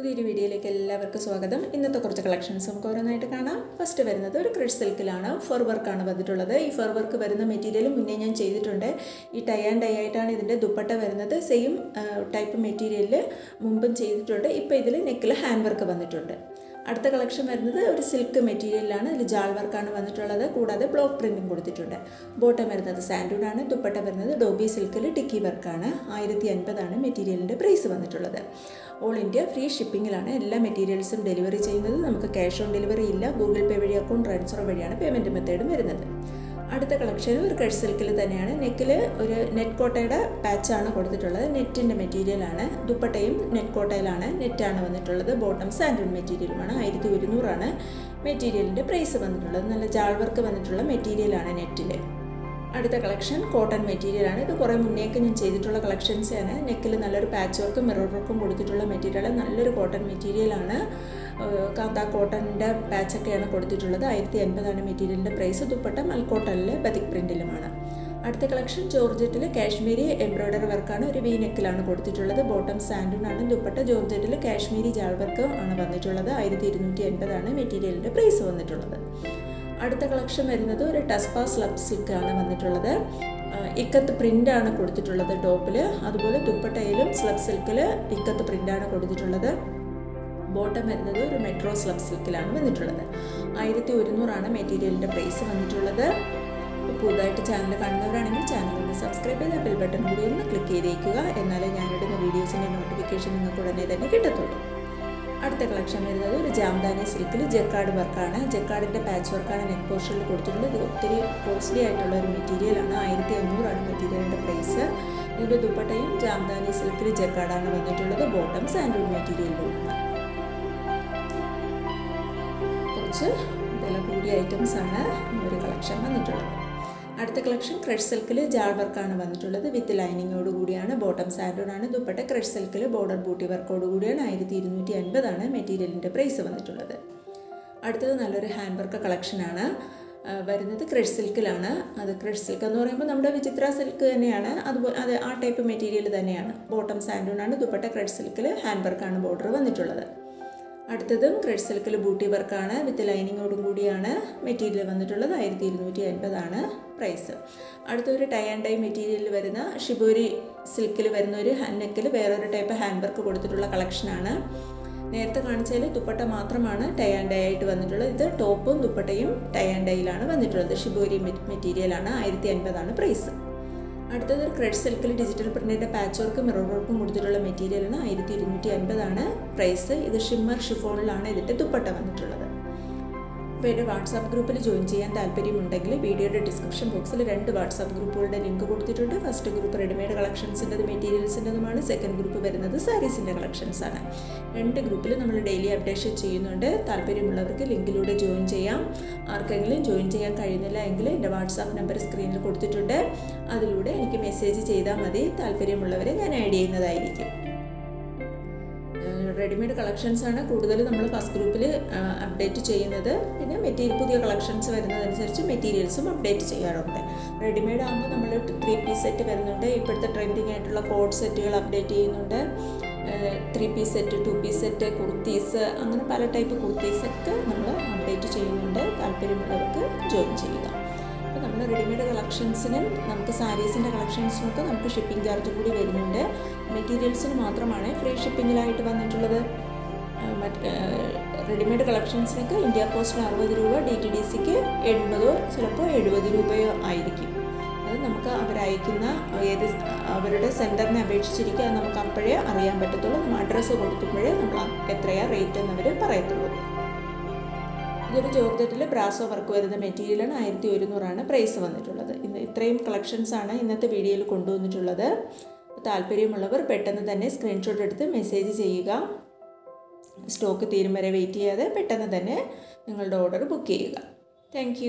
പുതിയൊരു വീഡിയോയിലേക്ക് എല്ലാവർക്കും സ്വാഗതം. ഇന്നത്തെ കുറച്ച് കളക്ഷൻസ് നമുക്ക് ഓരോന്നായിട്ട് കാണാം. ഫസ്റ്റ് വരുന്നത് ഒരു ക്രിഷ് സിൽക്കിലാണ് ഫർ വർക്കാണ് വന്നിട്ടുള്ളത്. ഈ ഫോർ വർക്ക് വരുന്ന മെറ്റീരിയൽ മുന്നേ ഞാൻ ചെയ്തിട്ടുണ്ട്. ഈ ടൈ ആൻഡ് ഡൈ ആയിട്ടാണ് ഇതിന്റെ ദുപ്പട്ട വരുന്നത്. സെയിം ടൈപ്പ് മെറ്റീരിയലിൽ മുമ്പും ചെയ്തിട്ടുണ്ട്. ഇപ്പോൾ ഇതിൽ നെക്കിൽ ഹാൻഡ് വർക്ക് വന്നിട്ടുണ്ട്. അടുത്ത കളക്ഷൻ വരുന്നത് ഒരു സിൽക്ക് മെറ്റീരിയലാണ് അതിൽ ജാൾ വർക്കാണ് വന്നിട്ടുള്ളത്. കൂടാതെ ബ്ലോക്ക് പ്രിന്റും കൊടുത്തിട്ടുണ്ട്. ബോട്ടം വരുന്നത് സാൻഡൂഡാണ് ദുപ്പട്ട വരുന്നത് ഡോബി സിൽക്കിൽ ടിക്കി വർക്കാണ് ആയിരത്തി അൻപതാണ് മെറ്റീരിയലിന്റെ പ്രൈസ് വന്നിട്ടുള്ളത്. ഓൾ ഇന്ത്യ ഫ്രീ ഷിപ്പിങ്ങിലാണ് എല്ലാ മെറ്റീരിയൽസും ഡെലിവറി ചെയ്യുന്നത്. നമുക്ക് ക്യാഷ് ഓൺ ഡെലിവറി ഇല്ല. ഗൂഗിൾ പേ വഴി അക്കൗണ്ട് ട്രാൻസ്ഫർ വഴിയാണ് പേയ്മെന്റ് മെത്തേഡും വരുന്നത്. അടുത്ത കളക്ഷനും ഒരു കട്ട് സിൽക്കിൽ തന്നെയാണ്. നെക്കിൽ ഒരു നെറ്റ് കോട്ടയുടെ പാച്ചാണ് കൊടുത്തിട്ടുള്ളത്. നെറ്റിന്റെ മെറ്റീരിയലാണ് ദുപ്പട്ടയും നെറ്റ് കോട്ടയിലാണ് നെറ്റാണ് വന്നിട്ടുള്ളത്. ബോട്ടം സാൻഡൂൺ മെറ്റീരിയലുമാണ് ആയിരത്തി ഒരുന്നൂറാണ് മെറ്റീരിയലിന്റെ പ്രൈസ് വന്നിട്ടുള്ളത്. നല്ല ജാൾ വർക്ക് വന്നിട്ടുള്ള മെറ്റീരിയലാണ് നെറ്റിൽ അടുത്ത കളക്ഷൻ കോട്ടൺ മെറ്റീരിയലാണ് ഇത് കുറേ മുന്നേക്ക് ഞാൻ ചെയ്തിട്ടുള്ള കളക്ഷൻസ് ആണ്. നെക്കിൽ നല്ലൊരു പാച്ച് വർക്കും മിറർ വർക്കും കൊടുത്തിട്ടുള്ള മെറ്റീരിയൽ നല്ലൊരു കോട്ടൺ മെറ്റീരിയലാണ് കാന്ത കോട്ടണിന്റെ പാച്ചൊക്കെയാണ് കൊടുത്തിട്ടുള്ളത്. ആയിരത്തി എൺപതാണ് മെറ്റീരിയലിന്റെ പ്രൈസ് ദുപ്പട്ട മൽക്കോട്ടണിൽ ബതിക് പ്രിന്റിലുമാണ് അടുത്ത കളക്ഷൻ ജോർജറ്റിൽ കാശ്മീരി എംബ്രോയ്ഡറി വർക്കാണ് ഒരു വി നെക്കിലാണ് കൊടുത്തിട്ടുള്ളത് ബോട്ടം സാൻഡിനാണ് ദുപ്പട്ട ജോർജറ്റിൽ കാശ്മീരി ജാൾ വർക്ക് ആണ് വന്നിട്ടുള്ളത്. ആയിരത്തി ഇരുന്നൂറ്റി എൺപതാണ് മെറ്റീരിയലിന്റെ പ്രൈസ് വന്നിട്ടുള്ളത്. അടുത്ത കളക്ഷൻ വരുന്നത് ഒരു ടസ്പ സ്ലബ് സിൽക്കാണ് വന്നിട്ടുള്ളത്. ഇക്കത്ത് ആണ് കൊടുത്തിട്ടുള്ളത് ടോപ്പിൽ. അതുപോലെ ദുപ്പട്ടയിലും സ്ലബ് സിൽക്കിൽ ഇക്കത്ത് ആണ് കൊടുത്തിട്ടുള്ളത്. ബോട്ടം വരുന്നത് ഒരു മെട്രോ സ്ലബ് സിൽക്കിലാണ് വന്നിട്ടുള്ളത്. ആയിരത്തി ഒരുന്നൂറാണ് മെറ്റീരിയലിന്റെ പ്രൈസ് വന്നിട്ടുള്ളത്. പുതുതായിട്ട് ചാനൽ കാണുന്നവരാണെങ്കിൽ ചാനൽ ഒന്ന് സബ്സ്ക്രൈബ് ചെയ്ത് ബെൽ ബട്ടൺ കൂടി ഒന്ന് ക്ലിക്ക് ചെയ്തേക്കുക. എന്നാലേ ഞാനിടുന്ന വീഡിയോസിന്റെ നോട്ടിഫിക്കേഷൻ നിങ്ങൾക്ക് ഉടനെ തന്നെ കിട്ടത്തുള്ളൂ. അടുത്ത കളക്ഷൻ വരുന്നത് ഒരു ജാംദാനി സിൽക്കിൽ ജക്കാർഡ് വർക്കാണ്. ജക്കാർഡിന്റെ പാച്ച് വർക്കാണ് നെക്ക് പോർഷനിൽ കൊടുത്തിട്ടുള്ളത്. ഇത് ഒത്തിരി കോസ്റ്റ്ലി ആയിട്ടുള്ള ഒരു മെറ്റീരിയലാണ് ആയിരത്തി അഞ്ഞൂറാണ് മെറ്റീരിയലിന്റെ പ്രൈസ് ഇതിന്റെ ദുപ്പട്ടയും ജാംദാനി സിൽക്കിൽ ജക്കാർഡാണ് വന്നിട്ടുള്ളത്. ബോട്ടം സാൻഡൂൺ മെറ്റീരിയലിലുമാണ് കുറച്ച് വില കൂടിയ ഐറ്റംസ് ആണ് ഒരു കളക്ഷൻ വന്നിട്ടുള്ളത്. അടുത്ത കളക്ഷൻ ക്രഷ് സിൽക്കിൽ ജാൾ വർക്കാണ് വന്നിട്ടുള്ളത് വിത്ത് ലൈനിങ്ങോട് കൂടിയാണ് ബോട്ടം സാൻഡോൺ ആണ് ദുപ്പട്ട ക്രഷ് സിൽക്കിൽ ബോർഡർ ബൂട്ടി വർക്കോട് കൂടിയാണ് ആയിരത്തി ഇരുന്നൂറ്റി അൻപതാണ് മെറ്റീരിയലിന്റെ പ്രൈസ് വന്നിട്ടുള്ളത്. അടുത്തത് നല്ലൊരു ഹാൻഡ് വർക്ക് കളക്ഷനാണ്. വരുന്നത് ക്രഷ് സിൽക്കിലാണ്. അത് ക്രഷ് സിൽക്ക് എന്ന് പറയുമ്പോൾ നമ്മുടെ വിചിത്ര സിൽക്ക് തന്നെയാണ്. അതുപോലെ അത് ആ ടൈപ്പ് മെറ്റീരിയൽ തന്നെയാണ്. ബോട്ടം സാൻഡോണാണ് ദുപ്പട്ട ക്രഷ് സിൽക്കിൽ ഹാൻഡ് വർക്കാണ് ബോർഡർ വന്നിട്ടുള്ളത്. അടുത്തതും ക്രെഡ് സിൽക്കിൽ ബൂട്ടി വർക്കാണ് വിത്ത് ലൈനിങ്ങോടും കൂടിയാണ് മെറ്റീരിയൽ വന്നിട്ടുള്ളത്. ആയിരത്തി ഇരുന്നൂറ്റി അൻപതാണ് പ്രൈസ് അടുത്തൊരു ടൈ ആൻഡ് ടൈ മെറ്റീരിയലിൽ വരുന്ന ഷിബോരി സിൽക്കിൽ വരുന്ന ഒരു നെക്കിൽ വേറൊരു ടൈപ്പ് ഹാൻഡ് വർക്ക് കൊടുത്തിട്ടുള്ള കളക്ഷനാണ് നേരത്തെ കാണിച്ചതിൽ ദുപ്പട്ട മാത്രമാണ് ടൈ ആൻഡ് ഡൈ ആയിട്ട് വന്നിട്ടുള്ളത്. ഇത് ടോപ്പും ദുപ്പട്ടയും ടൈ ആൻഡ് ഡൈയിലാണ് വന്നിട്ടുള്ളത്. ഷിബോരി മെറ്റീരിയലാണ് ആയിരത്തി അൻപതാണ് പ്രൈസ് അടുത്തത് ക്രെഡ് സിൽക്കിൽ ഡിജിറ്റൽ പ്രിന്റിന്റെ പാച്ച് വർക്ക് മിറർ വർക്കും കൊടുത്തിട്ടുള്ള മെറ്റീരിയലാണ് ആയിരത്തി ഇരുന്നൂറ്റി അൻപതാണ് പ്രൈസ് ഇത് ഷിമ്മർ ഷിഫോണിലാണ് ഇതിന്റെ ദുപ്പട്ട വന്നിട്ടുള്ളത്. അപ്പോൾ എന്റെ വാട്സാപ്പ് ഗ്രൂപ്പിൽ ജോയിൻ ചെയ്യാൻ താല്പര്യമുണ്ടെങ്കിൽ വീഡിയോയുടെ ഡിസ്ക്രിപ്ഷൻ ബോക്സിൽ രണ്ട് വാട്സാപ്പ് ഗ്രൂപ്പുകളുടെ ലിങ്ക് കൊടുത്തിട്ടുണ്ട്. ഫസ്റ്റ് ഗ്രൂപ്പ് റെഡിമെയ്ഡ് കളക്ഷൻസിന്റെത് മെറ്റീരിയൽസിന്റെതുമാണ് സെക്കൻഡ് ഗ്രൂപ്പ് വരുന്നത് സാരീസിന്റെ കളക്ഷൻസാണ് രണ്ട് ഗ്രൂപ്പിൽ നമ്മൾ ഡെയിലി അപ്ഡേഷൻ ചെയ്യുന്നുണ്ട്. താല്പര്യമുള്ളവർക്ക് ലിങ്കിലൂടെ ജോയിൻ ചെയ്യാം. ആർക്കെങ്കിലും ജോയിൻ ചെയ്യാൻ കഴിയുന്നില്ല എങ്കിൽ എന്റെ വാട്സാപ്പ് നമ്പർ സ്ക്രീനിൽ കൊടുത്തിട്ടുണ്ട്. അതിലൂടെ എനിക്ക് മെസ്സേജ് ചെയ്താൽ മതി. താല്പര്യമുള്ളവരെ ഞാൻ ആഡ് ചെയ്യുന്നതായിരിക്കും. റെഡിമെയ്ഡ് കളക്ഷൻസ് ആണ് കൂടുതൽ നമ്മൾ ഫസ്റ്റ് ഗ്രൂപ്പിൽ അപ്ഡേറ്റ് ചെയ്യുന്നത്. പിന്നെ മെറ്റീരിയൽ പുതിയ കളക്ഷൻസ് വരുന്നതനുസരിച്ച് മെറ്റീരിയൽസും അപ്ഡേറ്റ് ചെയ്യാറുണ്ട്. റെഡിമെയ്ഡ് ആകുമ്പോൾ നമ്മൾ ത്രീ പീസ് സെറ്റ് വരുന്നുണ്ട്. ഇപ്പോഴത്തെ ട്രെൻഡിങ് ആയിട്ടുള്ള കോഡ് സെറ്റുകൾ അപ്ഡേറ്റ് ചെയ്യുന്നുണ്ട്. Three piece set two piece set kurtis അങ്ങനെ പല ടൈപ്പ് കുർത്തീസൊക്കെ നമ്മൾ അപ്ഡേറ്റ് ചെയ്യുന്നുണ്ട്. താല്പര്യമുള്ളവർക്ക് ജോയിൻ ചെയ്യുക. അപ്പോൾ നമ്മൾ റെഡിമെയ്ഡ് കളക്ഷൻസിനും നമുക്ക് സാരീസിന്റെ കളക്ഷൻസിനൊക്കെ നമുക്ക് ഷിപ്പിംഗ് ചാർജ് കൂടി വരുന്നുണ്ട്. മെറ്റീരിയൽസിന് മാത്രമാണ് ഫ്രീ ഷിപ്പിങ്ങിലായിട്ട് വന്നിട്ടുള്ളത്. റെഡിമെയ്ഡ് കളക്ഷൻസിനൊക്കെ ഇന്ത്യ പോസ്റ്റിൽ അറുപത് രൂപ ഡി ടി ഡി സിക്ക് എൺപതോ ചിലപ്പോൾ എഴുപത് രൂപയോ ആയിരിക്കും. നമുക്ക് അവരയക്കുന്ന ഏത് അവരുടെ സെന്ററിനെ അപേക്ഷിച്ചിരിക്കുക നമുക്ക് അപ്പോഴേ അറിയാൻ പറ്റത്തുള്ളൂ. നമ്മൾ അഡ്രസ്സ് കൊടുക്കുമ്പോഴേ നമ്മൾ എത്രയാണ് റേറ്റ് എന്നവർ പറയത്തുള്ളൂ. ഇതൊരു ജോർജറ്റിൽ ബ്രാസോ വർക്ക് വരുന്ന മെറ്റീരിയലാണ് ആയിരത്തി ഒരുന്നൂറാണ് പ്രൈസ് വന്നിട്ടുള്ളത്. ഇന്ന് ഇത്രയും കളക്ഷൻസാണ് ഇന്നത്തെ വീഡിയോയിൽ കൊണ്ടുവന്നിട്ടുള്ളത്. താല്പര്യമുള്ളവർ പെട്ടെന്ന് തന്നെ സ്ക്രീൻഷോട്ട് എടുത്ത് മെസ്സേജ് ചെയ്യുക. സ്റ്റോക്ക് തീരും വരെ വെയിറ്റ് ചെയ്യാതെ പെട്ടെന്ന് തന്നെ നിങ്ങളുടെ ഓർഡർ ബുക്ക് ചെയ്യുക. താങ്ക്